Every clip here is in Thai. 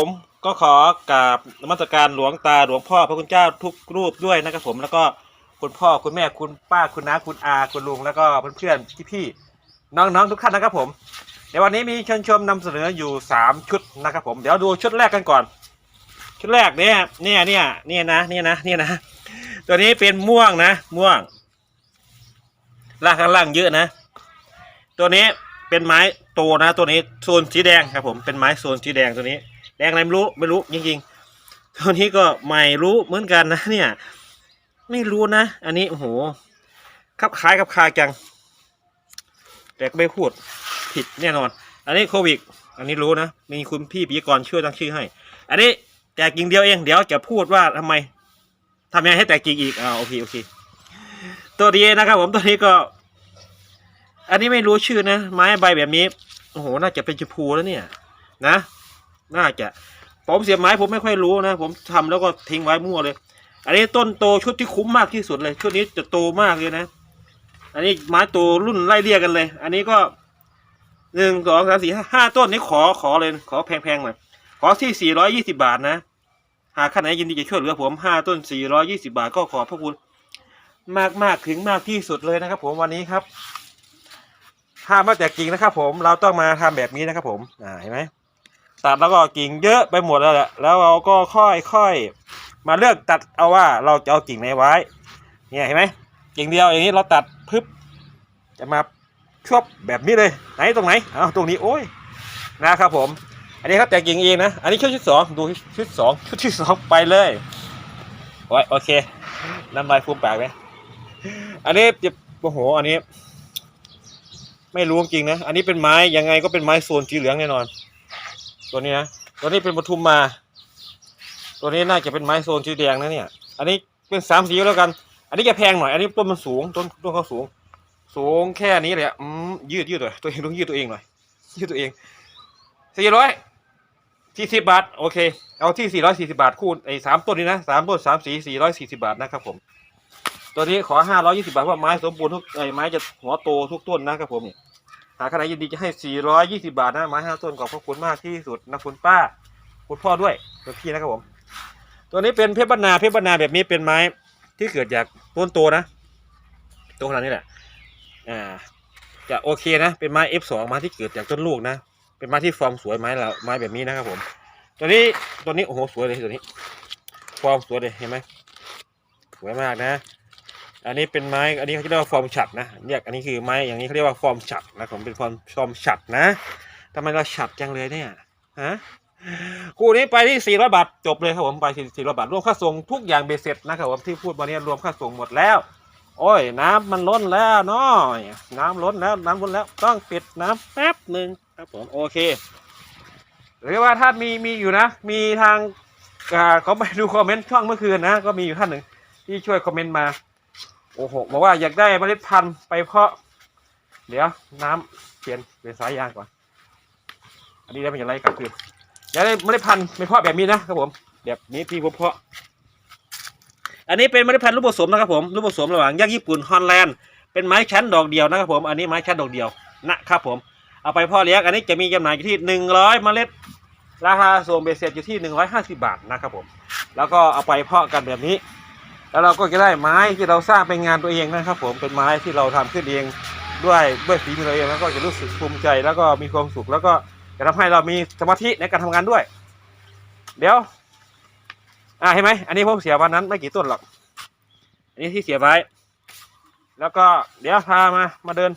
ผมก็ขอกราบนมัสการหลวงตาหลวงพ่อพระคุณเจ้าทุกรูปด้วยนะครับผมแล้วก็คุณพ่อคุณแม่คุณป้าคุณน้าคุณอาคุณลุงแล้วก็เพื่อนๆพี่ๆน้องๆทุกท่านนะครับผมในวันนี้มีเชิญชมนำเสนออยู่สามชุดนะครับผมเดี๋ยวดูชุดแรกกันก่อน ชุดแรกเนี่ยเนี่ยเนี่ยเนี่ยนะเนี่ยนะเนี่ยนะตัวนี้เป็นม่วงนะม่วงลากข้างล่างเยอะนะ ตัวนี้เป็นไม้โตนะ ตัวนี้โซนสีแดงครับผมเป็นไม้โซนสีแดงตัวนี้ แดงอะไรไม่รู้ไม่รู้จริงๆตัวนี้ก็ไม่รู้เหมือนกันนะเนี่ย ไม่รู้นะ อันนี้โอ้โหคับคล้ายคับคาจัง แต่ก็ไม่พูดผิดแน่นอน อันนี้โควิด อันนี้รู้นะ มีคุณพี่ปิยกรช่วยตั้งชื่อให้ อันนี้แตกกิ่งเดียวเอง เดี๋ยวจะพูดว่าทำไมทำยังไงให้แตกกิ่งอีกอ่าโอเคโอเค ตัวดีนะครับผมตัวนี้ก็ อันนี้ไม่รู้ชื่อนะ ไม้ใบแบบนี้ โอ้โห น่าจะเป็นชมพูแล้วเนี่ย นะ น่าจะผมเสียบไม้ผมไม่ค่อยรู้นะ ผมทำแล้วก็ทิ้งไว้มั่วเลย อันนี้ต้นโตชุดที่คุ้มมากที่สุดเลย ชุดนี้จะโตมากเลยนะ อันนี้ไม้โตรุ่นไล่เรียกกันเลย อันนี้ก็หนึ่งสองสามสี่ห้าต้นนี้ขอขอเลยขอแพงๆหน่อยขอที่สี่ร้อยยี่สิบาทนะ หากท่านไหนยินดีจะช่วยเหลือผมห้าต้นสี่ร้อยี่สิบาทก็ขอพระคุณมากมากถึงมากที่สุดเลยนะครับ ผมวันนี้ครับถ้ามาแต่กิ่งนะครับ ผมเราต้องมาทำแบบนี้นะครับ ผมอ่าเห็นไหม ตัดแล้วก็กิ่งเยอะไปหมดแล้วแหละแล้วเราก็ค่อยค่อยมาเลือกตัดเอาว่าเราจะเอากิ่งไหนไว้ เนี่ยเห็นไหมกิ่งเดียวอย่างนี้เราตัดพึบจะมาชวบแบบนี้เลยไหนตรงไหนเอาตรงนี้โอ้ยนะครับผม อันนี้ครับแต่กิ่งเองนะอันนี้ชุดที่สองดูชุดสองชุดที่สองไปเลยโอ้ยโอเคน้ำลายฟูมปากไหมอันนี้จะโอ้โหอันนี้ ไม่รู้จริงนะอันนี้เป็นไม้ยังไงก็เป็นไม้โซนสีเหลืองแน่นอน ตัวนี้นะตัวนี้เป็นปทุมมา ตัวนี้น่าจะเป็นไม้โซนสีแดงนะเนี่ย อันนี้เป็นสามสีแล้วกัน อันนี้จะแพงหน่อย อันนี้ต้นมันสูง ต้นต้นเขาสูง สูงแค่นี้เลยอะอืมยืดยืดเลยตัวเองต้องยืดตัวเองหน่อยยืดตัวเองสี่ร้อยสี่สิบบาท โอเค เอาที่สี่ร้อยสี่สิบาทคูณไอ้สามต้นนี้นะสามต้นสามสีสี่ร้อยสี่สิบาทนะครับผมตัวนี้ขอห้าร้อยยี่สิบาทเพราะไม้สมบูรณ์ทุกไอ้ไม้จะหัวโตทุกต้นนะครับผมเนี่ย หากใครยินดีจะให้สี่ร้อยยี่สิบาทนะไม้ห้าต้นขอบพระคุณมากที่สุดนะคุณป้า คุณพ่อด้วยคุณพี่นะครับผม ตัวนี้เป็นเพชรบรรณาเพชรบรรณาแบบนี้เป็นไม้ที่เกิดจากต้นโตนะตัวขนาดนี้แหละอ่าจะโอเคนะ เป็นไม้ F2 ไม้ที่เกิดจากต้นลูกนะ เป็นไม้ที่ฟอร์มสวยไม้เราไม้แบบนี้นะครับผม ตัวนี้ตัวนี้โอ้โหสวยเลยตัวนี้ ฟอร์มสวยเลยเห็นไหมสวยมากนะ อันนี้เป็นไม้ อันนี้เขาเรียกว่าฟอร์มฉัดนะเรียกอันนี้คือไม้อย่างนี้เขาเรียกว่าฟอร์มฉัดนะผมเป็นฟอร์มฟอร์มฉัดนะทำไมเราฉัดจังเลยเนี่ยฮะคู่นี้ไปที่ 400 บาท จบเลยครับผมไปที่400 บาท รวมค่าส่งทุกอย่างเบสเสร็จนะครับผมที่พูดมาเนี้รวมค่าส่งหมดแล้ว โอ้ย น้ำมันล้นแล้วเนาะน้ำล้นแล้วน้ำล้นแล้วต้องปิดน้ำแป๊บหนึ่งครับผมโอเคหรือว่าถ้ามีมีอยู่นะ มีทางอ่าเขาไปดูคอมเมนต์ช่องเมื่อคืนนะ ก็มีอยู่ท่านหนึ่งที่ช่วยคอมเมนต์มา โอ้โหบอกว่าอยากได้เมล็ดพันธุ์ไปเพาะ เดี๋ยวน้ำเปลี่ยนเป็นสายยางก่อน อันนี้ได้เป็นอย่างไรกับคืออยากได้เมล็ดพันธุ์ไปเพาะแบบนี้นะครับผม แบบนี้ที่ผมเพาะ อันนี้เป็นเมล็ดพันธุ์ลูกผสมนะครับผมลูกผสมระหว่างยักษ์ญี่ปุ่นฮอลแลนด์เป็นไม้ชั้นดอกเดียวนะครับผม อันนี้ไม้ชั้นดอกเดียวนะครับผมเอาไปเพ่อเลี้ยงอันนี้จะมีจำหน่ายอยู่ที่หนึ่งร้อยเมล็ด ราคาส่งเบสเสร็จอยู่ที่หนึ่งร้อยห้าสิบาทนะครับผม แล้วก็เอาไปเพาะกันแบบนี้ แล้วเราก็จะได้ไม้ที่เราสร้างเป็นงานตัวเองนะครับ ผมเป็นไม้ที่เราทำขึ้นเองด้วยด้วยฝีมือเราเองแล้วก็จะรู้สึกภูมิใจแล้วก็มีความสุข แล้วก็จะทำให้เรามีสมาธิในการทำงานด้วย เดี๋ยว อ่าเห็นไหมอันนี้ผมเสียวันนั้นไม่กี่ต้นหรอก อันนี้ที่เสียไว้ แล้วก็เดี๋ยวพามามาเดิน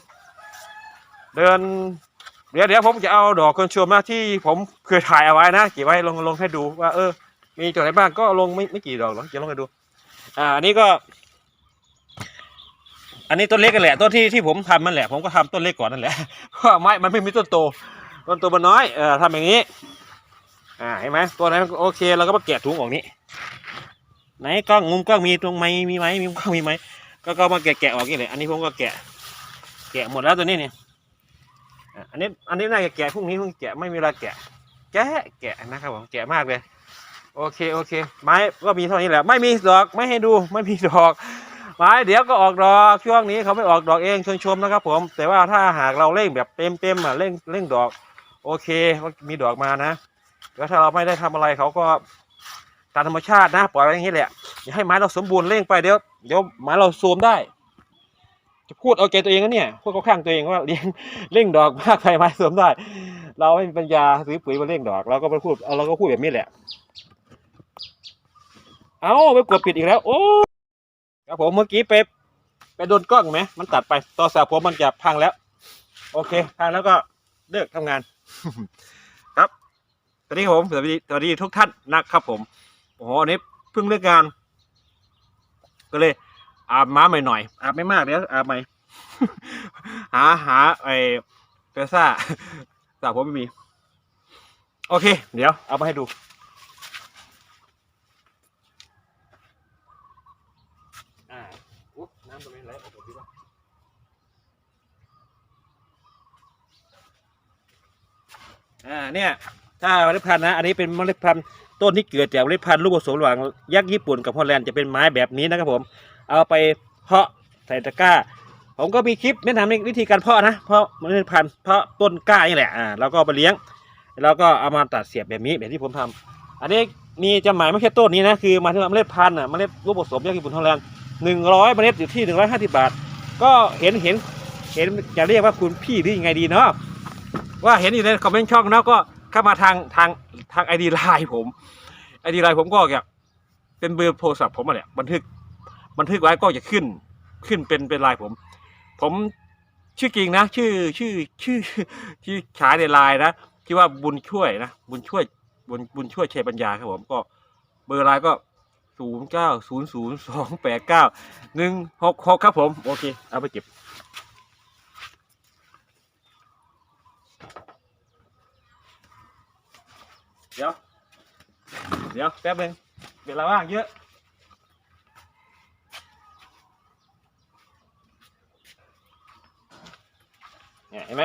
เดิน เดี๋ยวเดี๋ยวผมจะเอาดอกคนชมนะที่ผมเคยถ่ายเอาไว้นะเก็บไว้ลงลงให้ดูว่าเออ มีตัวไหนบ้างก็ลงไม่ไม่กี่ดอกหรอกจะลงให้ดู อ่าอันนี้ก็ อันนี้ต้นเล็กกันแหละต้นที่ที่ผมทำมันแหละ ผมก็ทำต้นเล็กก่อนนั่นแหละเพราะไม้มันไม่มีต้นโตต้นโตมันน้อยเออทำอย่างนี้ อ่าเห็นไหมตัวไหนมันโอเคเราก็มาแกะถุงออกนี้ ไหนกล้องมุมกล้องมีตรงไหมมีไหมมีกล้องมีไหมก็ก็มาแกะแกะออกนี่เลยอันนี้ผมก็แกะ แกะหมดแล้วตัวนี้เนี่ยอันนี้อันนี้น่าจะแกะพรุ่งนี้พรุ่งแกะไม่มีเวลาแกะ แกะแกะนะครับผมแกะมากเลย โอเคโอเค ไม้ก็มีเท่านี้แหละ ไม่มีดอกไม่ให้ดูไม่มีดอก ไม้เดี๋ยวก็ออกดอกช่วงนี้เขาไม่ออกดอกเองชิญชมนะครับผม แต่ว่าถ้าหากเราเร่งแบบเต็มเต็มอะเร่งเร่งดอก โอเคมีดอกมานะแล้วถ้าเราไม่ได้ทำอะไรเขาก็ตามธรรมชาตินะปล่อยไว้อย่างนี้แหละอย่าให้ไม้เราสมบูรณ์เร่งไปเดี๋ยวเดี๋ยวไม้เราโทรมได้ จะพูดเอาใจตัวเองนะเนี่ยพูดเข้าข้างตัวเองว่าเลี้ยงเร่งดอกมากไปไม้โทรมได้ เราไม่มีปัญญาซื้อปุ๋ยมาเร่งดอก เราก็ไปพูดเราก็พูดแบบนี้แหละ เอาไปกดปิดอีกแล้ว โอ้ครับผมเมื่อกี้ไปไปโดนกล้องไหมมันตัดไปต่อสาวผมมันจะพังแล้ว โอเค พังแล้วก็เลิกทำงาน ครับสวัสดีครับผมสวัสดีสวัสดีทุกท่านนะครับผมโอ้โหอันนี้เพิ่งเลิกงาน ก็เลย อาบม้าใหม่หน่อยอาบไม่มากเดี๋ยวอาบใหม่หาหาไอ้เปซ่าสาวผมไม่มี โอเค เดี๋ยวเอามาให้ดู อ่าอุ๊ย น้ำตรงนี้ไหลออกหมดดีป่ะอ่าเนี่ย ถ้าเมล็ดพันธุ์นะอันนี้เป็นเมล็ดพันธุ์ต้นที่เกิดจากเมล็ดพันธุ์ลูกผสมระหว่างยักษ์ญี่ปุ่นกับฮอลแลนด์จะเป็นไม้แบบนี้นะครับผม เอาไปเพาะใส่ตะกร้า ผมก็มีคลิปแนะนำในวิธีการเพาะนะเพาะเมล็ดพันธุ์เพาะต้นกล้านี่แหละอ่าแล้วก็ไปเลี้ยง แล้วก็เอามาตัดเสียบแบบนี้แบบที่ผมทำอันนี้มีจำหมายไม่แค่ต้นนี้นะคือมายถึงว่เมล็ดพันธุ์อะเมล็ดลูกผสมยักษ์ญี่ปุ่นฮอลแลนด์ หนึ่งร้อยเมล็ดอยู่ที่หนึ่งร้อยห้าสิบบาท ก็เห็นเห็นเห็นจะเรียกว่าคุณพี่หรือยังไงดีเนาะว่าเห็นอยู่ในคอมเมนต์ช่องเนาะก็เข้ามาทางทางทางไอดีไลน์ผมไอดีไลน์ผมก็อยากเป็นเบอร์โทรศัพท์ผมอะเนี่ยบันทึกบันทึกไว้ก็จะขึ้นขึ้นเป็นเป็นไลน์ผม ผมชื่อจริงนะ ชื่อชื่อชื่อที่อฉายในไลน์นะที่ว่าบุญช่วยนะบุญช่วยบุญบุญช่วยเชยปัญญาครับผมก็เบอร์ไลน์ก็ ศูนย์เก้าศูนย์ศูนย์สองแปดเก้าหนึ่งหกหกครับผม โอเค เอาไปเก็บเดี๋ยว เดี๋ยว แป๊บนึงเวลาว่างเยอะ เนี่ยเห็นไหม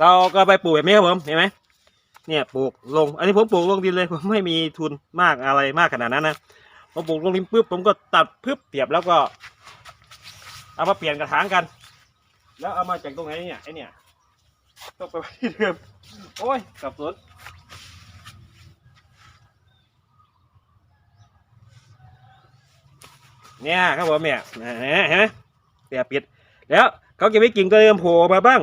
เราก็ไปปลูกแบบนี้ครับผม เห็นไหม เนี่ยปลูกลง อันนี้ผมปลูกลงดินเลย ผมไม่มีทุนมากอะไรมากขนาดนั้นนะ ผมปลูกลงดินปุ๊บผมก็ตัดพึบเสียบแล้วก็ เอามาเปลี่ยนกระถางกัน แล้วเอามาจากตรงไหนเนี่ยไอเนี่ยต้องไปไว้ที่เดิมโอ้ยกลับสวนเนี่ยครับผมเนี่ยเห็นไหมเสียปิด แล้วเขาจะไม่กิ่งก็เริ่มโผล่มาบ้าง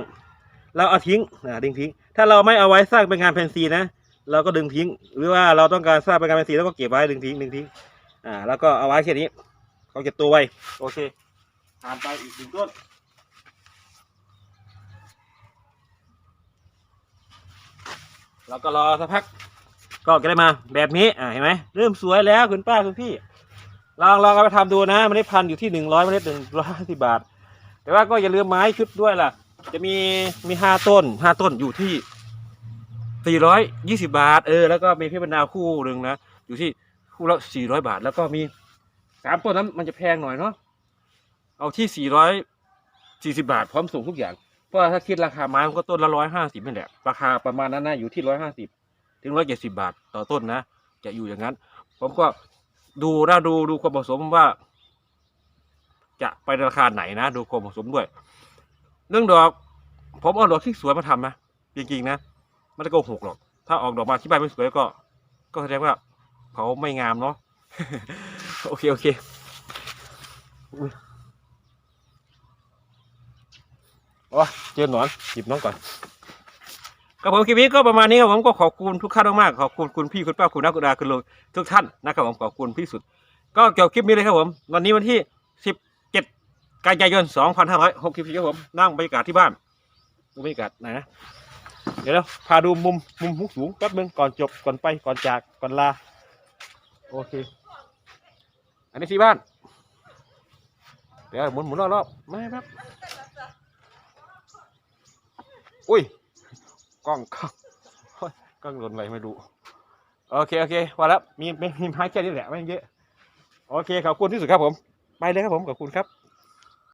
เราเอาทิ้งนะดึงทิ้ง ถ้าเราไม่เอาไว้สร้างเป็นงานแฟนซีนะเราก็ดึงทิ้ง หรือว่าเราต้องการสร้างเป็นงานแฟนซีแล้วก็เก็บไว้ดึงทิ้งดึงทิ้ง อ่า แล้วก็เอาไว้แค่นี้เขาจะตัวไวโอเคผ่านไปอีกหนึ่งต้นเราก็รอสักพักก็จะได้มาแบบนี้อ่าเห็นไหมเริ่มสวยแล้วคุณป้าคุณพี่ลองลองเอาไปทำดูนะเมล็ดพันอยู่ที่หนึ่งร้อยเมล็ดหนึ่งร้อยสิบาท แต่ว่าก็อย่าลืมไม้ชุดด้วยล่ะ จะมีมีห้าต้นห้าต้นอยู่ที่สี่ร้อยยี่สิบาท เออ แล้วก็มีพชรบรรดาคู่หนึ่งนะ อยู่ที่ คู่ละสี่ร้อยบาท แล้วก็มีสามต้นนั้นมันจะแพงหน่อยเนาะเอาที่สี่ร้อยสี่สิบาทพร้อมส่งทุกอย่างเพราะถ้าคิดราคาไม้มันก็ต้นละร้อยห้าสิบนี่แหละราคาประมาณนั้นนะอยู่ที่ร้อยห้าสิบถึงร้อยเจ็ดสิบาทต่อต้นนะ จะอยู่อย่างนั้น ผมก็ดูนะดูดูความเหมาะสมว่า จะไปราคาไหนนะดูความเหมาะสมด้วย เรื่องดอก ผมเอาดอกที่สวยมาทำนะจริงๆนะไม่ได้โกหกหรอก ถ้าออกดอกมาที่ใบไม่สวยก็ ก็แสดงว่า เขาไม่งามเนาะโอเค โอเคโอ้เจอหนอนหยิบน้องก่อนครับผมคลิปนี้ก็ประมาณนี้ครับผมก็ขอบคุณทุกท่านมากๆขอบคุณคุณพี่คุณป้าคุณนักกุดาคุณลุงทุกท่านนะครับผมขอบคุณพี่สุด ก็เกี่ยวกับคลิปนี้เลยครับผม วันนี้วันที่ 17 กันยายน 2564ครับผมนั่งบรรยากาศที่บ้านดูบรรยากาศนะ เดี๋ยวพาดูมุมมุมมุมสูงแป๊บนึงก่อนจบก่อนไปก่อนจากก่อนลา โอเค อันนี้ที่บ้าน เดี๋ยวหมุนหมุนรอบๆไม่ครับอุ้ยกล้องกล้องโอ้ยกล้องหล่นไปไม่รู้โอเคโอเคพอแล้วมีมีมีไม้แค่นี้แหละไม่เยอะโอเคขอบคุณที่สุดครับผม ไปเลยครับผมขอบคุณครับ